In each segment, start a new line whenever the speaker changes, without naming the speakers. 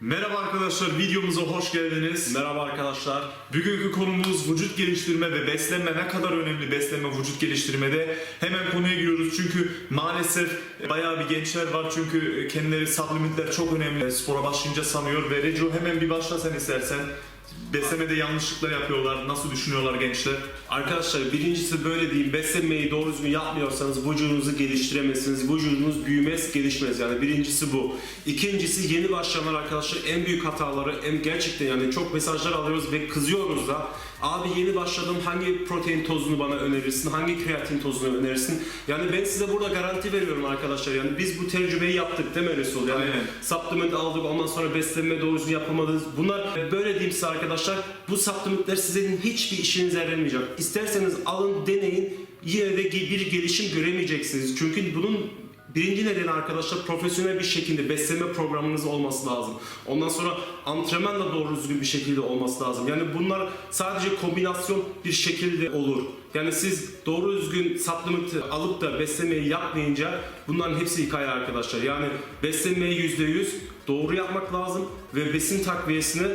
Merhaba arkadaşlar, videomuza hoş geldiniz.
Merhaba arkadaşlar.
Bugünkü konumuz vücut geliştirme ve beslenme ne kadar önemli beslenme vücut geliştirmede. Hemen konuya giriyoruz çünkü maalesef bayağı bir gençler var çünkü kendileri supplementler çok önemli. Spora başlayınca sanıyor ve Reco hemen bir başla sen istersen. Beslemede yanlışlıklar yapıyorlar, nasıl düşünüyorlar gençler?
Arkadaşlar birincisi böyle diyeyim. Beslenmeyi doğru düzgün yapmıyorsanız vücudunuzu geliştiremezsiniz. Vücudunuz büyümez, gelişmez. Yani birincisi bu. İkincisi yeni başlayanlar arkadaşlar en büyük hataları en gerçekten yani çok mesajlar alıyoruz ve kızıyoruz da. Abi yeni başladım hangi protein tozunu bana önerirsin? Hangi kreatin tozunu önerirsin? Yani ben size burada garanti veriyorum arkadaşlar. Yani biz bu tecrübeyi yaptık değil mi Resul? Yani
Aynen.
supplement aldık ondan sonra beslenme doğru yapamadık. Bunlar böyle diyeyim size arkadaşlar bu supplementler sizin hiçbir işinize yaramayacak. İsterseniz alın deneyin yine de bir gelişim göremeyeceksiniz. Çünkü bunun birinci nedeni arkadaşlar profesyonel bir şekilde beslenme programınız olması lazım. Ondan sonra antrenman da doğru düzgün bir şekilde olması lazım. Yani bunlar sadece kombinasyon bir şekilde olur. Yani siz doğru düzgün supplement alıp da beslemeyi yapmayınca bunların hepsi hikaye arkadaşlar. Yani beslenmeyi %100 doğru yapmak lazım ve besin takviyesini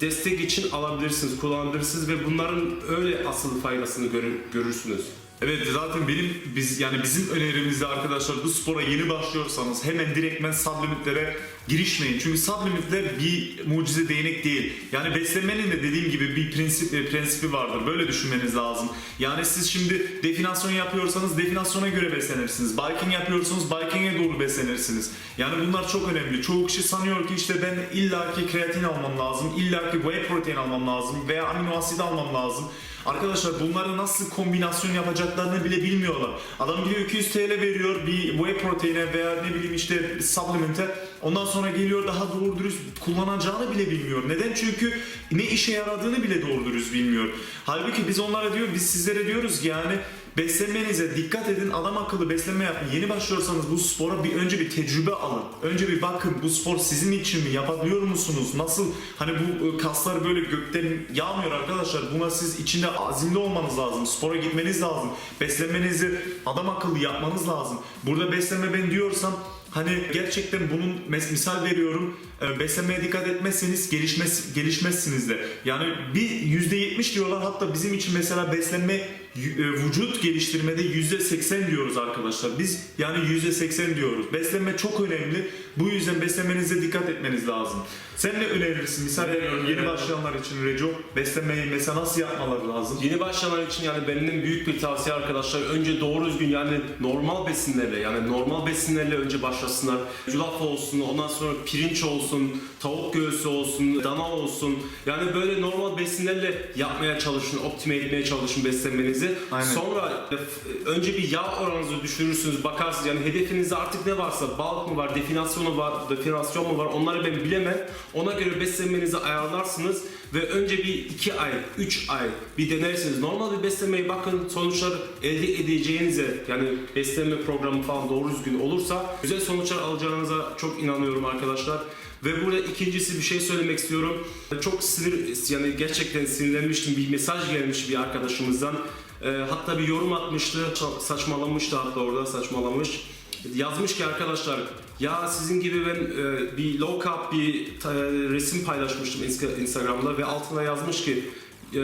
destek için alabilirsiniz, kullanabilirsiniz ve bunların öyle asıl faydasını görür- görürsünüz.
Evet zaten benim biz yani bizim önerimizde arkadaşlar bu spora yeni başlıyorsanız hemen direktmen supplementlere girişmeyin. Çünkü supplementler bir mucize değnek değil. Yani beslenmenin de dediğim gibi bir prensip e, prensibi vardır. Böyle düşünmeniz lazım. Yani siz şimdi definasyon yapıyorsanız definasyona göre beslenirsiniz. Biking yapıyorsanız biking'e doğru beslenirsiniz. Yani bunlar çok önemli. Çoğu kişi sanıyor ki işte ben illaki kreatin almam lazım, illaki whey protein almam lazım veya amino asit almam lazım. Arkadaşlar bunları nasıl kombinasyon yapacaklarını bile bilmiyorlar. Adam gidiyor 200 TL veriyor bir whey proteine veya ne bileyim işte supplement'e. Ondan sonra geliyor daha doğru dürüst kullanacağını bile bilmiyor. Neden? Çünkü ne işe yaradığını bile doğru dürüst bilmiyor. Halbuki biz onlara diyor, biz sizlere diyoruz ki yani beslenmenize dikkat edin, adam akıllı beslenme yapın. Yeni başlıyorsanız bu spora bir önce bir tecrübe alın. Önce bir bakın bu spor sizin için mi? Yapabiliyor musunuz? Nasıl? Hani bu e, kaslar böyle gökten yağmıyor arkadaşlar. Buna siz içinde azimli olmanız lazım. Spora gitmeniz lazım. Beslenmenizi adam akıllı yapmanız lazım. Burada beslenme ben diyorsam Hani gerçekten bunun misal veriyorum. e, Beslenmeye dikkat etmezseniz gelişmez gelişmezsiniz de. Yani bir %70 diyorlar hatta bizim için mesela beslenme vücut geliştirmede %80 diyoruz arkadaşlar. Biz yani %80 diyoruz. Beslenme çok önemli. Bu yüzden beslenmenize dikkat etmeniz lazım. Sen ne önerirsin? Misal veriyorum yeni başlayanlar için Reco. Beslenmeyi mesela nasıl yapmaları lazım?
Yeni başlayanlar için yani benim büyük bir tavsiye arkadaşlar önce doğru düzgün yani normal besinlerle yani normal besinlerle önce başlasınlar. Yulaf olsun, ondan sonra pirinç olsun, tavuk göğsü olsun, dana olsun. Yani böyle normal besinlerle yapmaya çalışın, optime etmeye çalışın beslenmenizi.
Aynen.
Sonra e, f- önce bir yağ oranınızı düşürürsünüz, bakarsınız yani hedefinizde artık ne varsa, balık mı var, definasyonu var, definasyon mu var onları ben bilemem. Ona göre beslenmenizi ayarlarsınız ve önce bir 2 ay, 3 ay bir denersiniz. Normal bir beslenmeye bakın sonuçlar elde edeceğinize yani beslenme programı falan doğru düzgün olursa güzel sonuçlar alacağınıza çok inanıyorum arkadaşlar. Ve burada ikincisi bir şey söylemek istiyorum. Çok sinir yani gerçekten sinirlenmiştim. Bir mesaj gelmiş bir arkadaşımızdan. Ee, hatta bir yorum atmıştı. Sa- Saçmalamıştı hatta orada saçmalamış. Yazmış ki arkadaşlar ya sizin gibi ben e, bir low carb bir ta- resim paylaşmıştım Insta- Instagram'da ve altına yazmış ki e,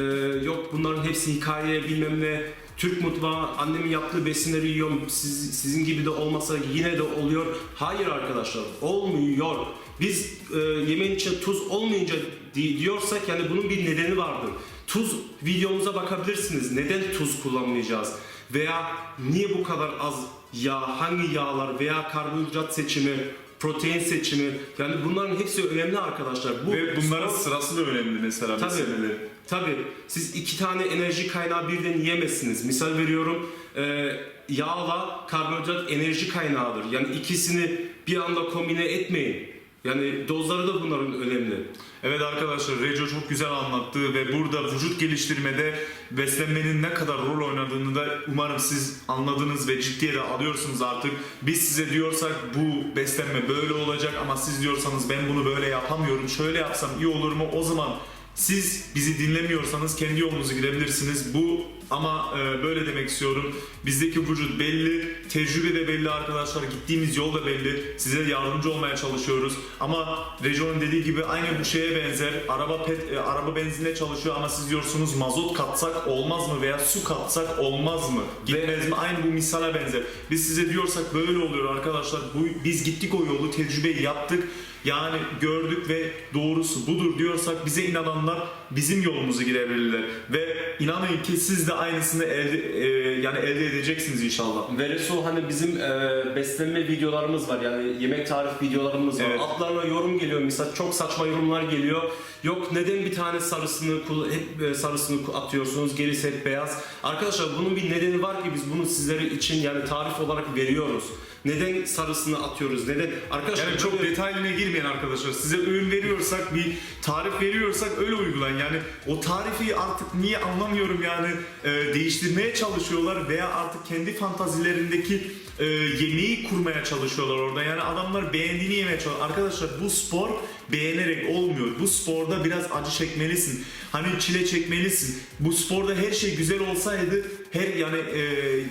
yok bunların hepsi hikaye bilmem ne Türk mutfağı annemin yaptığı besinleri yiyorum siz, sizin gibi de olmasa yine de oluyor. Hayır arkadaşlar olmuyor. Biz e, yemeğin içinde tuz olmayınca di- diyorsak yani bunun bir nedeni vardır. Tuz videomuza bakabilirsiniz. Neden tuz kullanmayacağız? Veya niye bu kadar az yağ, hangi yağlar veya karbonhidrat seçimi, protein seçimi yani bunların hepsi önemli arkadaşlar. Bu
Ve bunların
spor-
sırası da önemli mesela
Tabii.
beslenmeleri.
Tabii. Siz iki tane enerji kaynağı birden yiyemezsiniz. Misal veriyorum e, yağla karbonhidrat enerji kaynağıdır. Yani ikisini bir anda kombine etmeyin. Yani dozları da bunların önemli.
Evet arkadaşlar Reco çok güzel anlattı ve burada vücut geliştirmede beslenmenin ne kadar rol oynadığını da umarım siz anladınız ve ciddiye de alıyorsunuz artık. Biz size diyorsak bu beslenme böyle olacak ama siz diyorsanız ben bunu böyle yapamıyorum şöyle yapsam iyi olur mu o zaman siz bizi dinlemiyorsanız kendi yolunuzu gidebilirsiniz. Bu ama e, böyle demek istiyorum. Bizdeki vücut belli, tecrübe de belli arkadaşlar. Gittiğimiz yol da belli. Size yardımcı olmaya çalışıyoruz. Ama Rejo'nun dediği gibi aynı bu şeye benzer. Araba pet, e, araba benzinle çalışıyor ama siz diyorsunuz mazot katsak olmaz mı veya su katsak olmaz mı? Gitmez mi? Aynı bu misale benzer. Biz size diyorsak böyle oluyor arkadaşlar. Bu biz gittik o yolu, tecrübeyi yaptık. Yani gördük ve doğrusu budur diyorsak bize inananlar bizim yolumuzu gidebilirler. Ve inanın ki siz de aynısını elde e, yani elde edeceksiniz inşallah.
Ve Resul hani bizim e, beslenme videolarımız var yani yemek tarif videolarımız var.
Evet.
Altlarına yorum geliyor mesela çok saçma yorumlar geliyor. Yok neden bir tane sarısını hep e, sarısını atıyorsunuz gerisi hep beyaz. Arkadaşlar bunun bir nedeni var ki biz bunu sizlere için yani tarif olarak veriyoruz. Neden sarısını atıyoruz? Neden? Arkadaşlar
Yani çok
böyle-
detayına girmeyin arkadaşlar. Size öğün veriyorsak, bir tarif veriyorsak öyle uygulayın. Yani o tarifi artık niye anlamıyorum yani e, değiştirmeye çalışıyorlar veya artık kendi fantazilerindeki e, yemeği kurmaya çalışıyorlar orada. Yani adamlar beğendiğini yemeye çalışıyor. Arkadaşlar bu spor beğenerek olmuyor. Bu sporda biraz acı çekmelisin. Hani çile çekmelisin. Bu sporda her şey güzel olsaydı her yani e,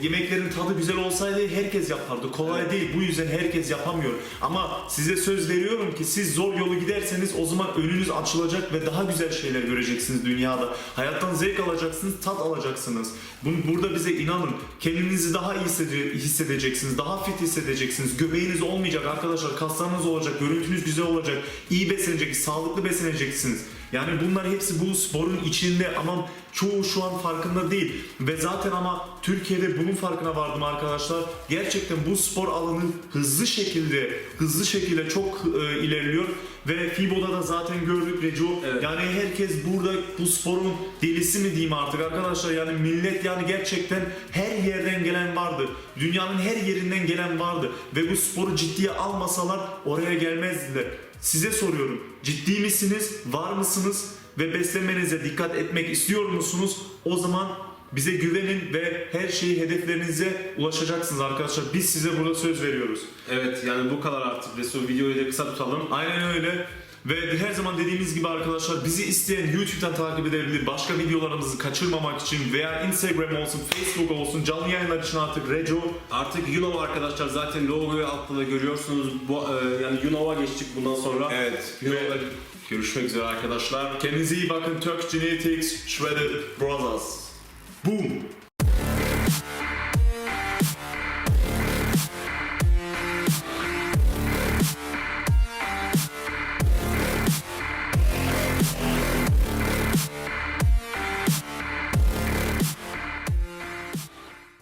yemeklerin tadı güzel olsaydı herkes yapardı. Kolay değil. Bu yüzden herkes yapamıyor. Ama size söz veriyorum ki siz zor yolu giderseniz o zaman önünüz açılacak ve daha güzel şeyler göreceksiniz dünyada. Hayattan zevk alacaksınız, tat alacaksınız. Bunu, burada bize inanın. Kendinizi daha iyi hissede- hissedeceksiniz. Daha fit hissedeceksiniz. Göbeğiniz olmayacak arkadaşlar. Kaslarınız olacak. Görüntünüz güzel olacak. iyi beslenecek, sağlıklı besleneceksiniz. Yani bunlar hepsi bu sporun içinde ama çoğu şu an farkında değil. Ve zaten ama Türkiye'de bunun farkına vardım arkadaşlar. Gerçekten bu spor alanı hızlı şekilde hızlı şekilde çok e, ilerliyor ve FIBO'da da zaten gördük Reco.
Evet.
Yani herkes burada bu sporun delisi mi diyeyim artık arkadaşlar yani millet yani gerçekten her yerden gelen vardı. Dünyanın her yerinden gelen vardı ve bu sporu ciddiye almasalar oraya gelmezdiler. Size soruyorum. Ciddi misiniz? Var mısınız? Ve beslenmenize dikkat etmek istiyor musunuz? O zaman bize güvenin ve her şeyi hedeflerinize ulaşacaksınız arkadaşlar. Biz size burada söz veriyoruz.
Evet yani bu kadar artık Resul videoyu da kısa tutalım.
Aynen öyle. Ve her zaman dediğimiz gibi arkadaşlar bizi isteyen YouTube'dan takip edebilir. Başka videolarımızı kaçırmamak için veya Instagram olsun, Facebook olsun, canlı yayınlar için artık Reco.
Artık Yuno arkadaşlar zaten logoyu altta da görüyorsunuz. Bu, e, yani Yuno'ya geçtik bundan sonra.
Evet.
Yuno'da görüşmek üzere arkadaşlar.
Kendinize iyi bakın. Turkish Genetics, Shredded Brothers. Boom.